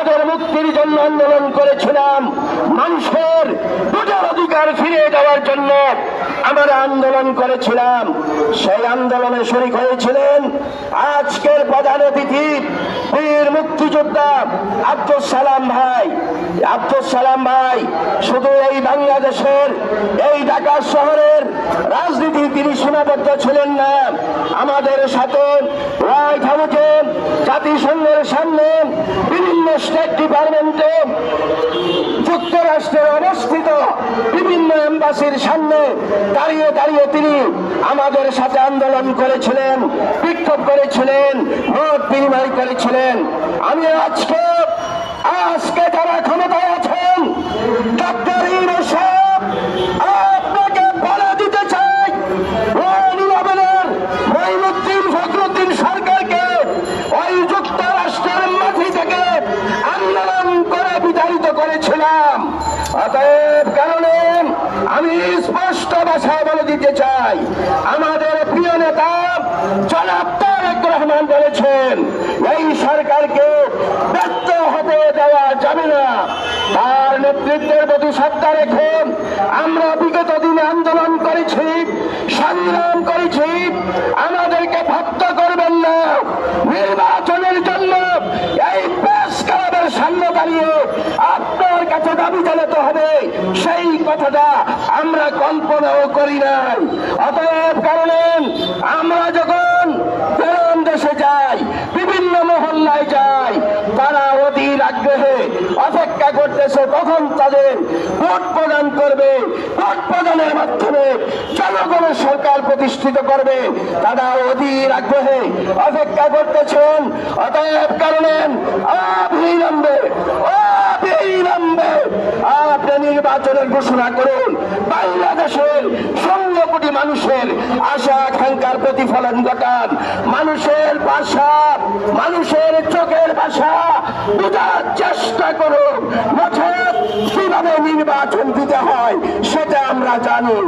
তাদের মুক্তির জন্য আন্দোলন করেছিলাম। মানুষের ভোটার অধিকার ফিরে যাওয়ার জন্য আমরা আন্দোলন করেছিলাম। সেই আন্দোলনে শরিক হয়েছিলেন আজকের প্রধান অতিথি বীর মুক্তিযোদ্ধা আব্দুল সালাম ভাই। আব্দুল সালাম ভাই শুধু এই বাংলাদেশের, এই ঢাকা শহরের রাজনীতি তিনি সীমাবদ্ধ ছিলেন না। আমাদের সাথে হোয়াইট হাউসে জাতিসংঘের সামনে স্টেট ডিপার্টমেন্টে যুক্তরাষ্ট্রের অবস্থিত বিভিন্ন এম্বাসির সামনে দাঁড়িয়ে দাঁড়িয়ে তিনি আমাদের সাথে আন্দোলন করেছিলেন, বিক্ষোভ করেছিলেন, ভোট বিনিময় করেছিলেন। আমি আজকে আজকে যারা ক্ষমতায় আছেন ডক্টর ইউনুস সাহেব, আপনাকে বলে দিতে চাই ওই নিলামের মঈনুদ্দিন ফখরুদ্দিন সরকারকে ওই যুক্তরাষ্ট্রের মাটি থেকে আন্দোলন করে বিতাড়িত করেছিলাম অতএব কারণে আমি স্পষ্ট ভাষায় বলে দিতে চাই। আমাদের প্রিয় নেতা জনাব রহমান বলেছেন, এই সরকারকে দাবি জানাতে হবে, সেই কথাটা আমরা কল্পনাও করি নাই। অতএব কারণে আমরা যখন বেরোন দেশে যাই, বিভিন্ন মহল্লায় যাই, তারা অধীর আগ্রহে অপেক্ষা করতেছে কখন তাদের ভোট প্রদান করবে। ভোট প্রদানের মাধ্যমে জনগণের সরকার প্রতিষ্ঠিত করবে। তারা অধীর আগ্রহে অপেক্ষা করতেছেন। অতএব কারণে অবিলম্বে অবিলম্বে নির্বাচনের ঘোষণা করুন। বাংলাদেশের ষোলো কোটি মানুষের আশা আকাঙ্ক্ষার প্রতিফলন ঘটান। মানুষের বাসা মানুষের চোখের বাসা বোঝার চেষ্টা করুন। কীভাবে নির্বাচন দিতে হয়, সেটা আমরা জানি।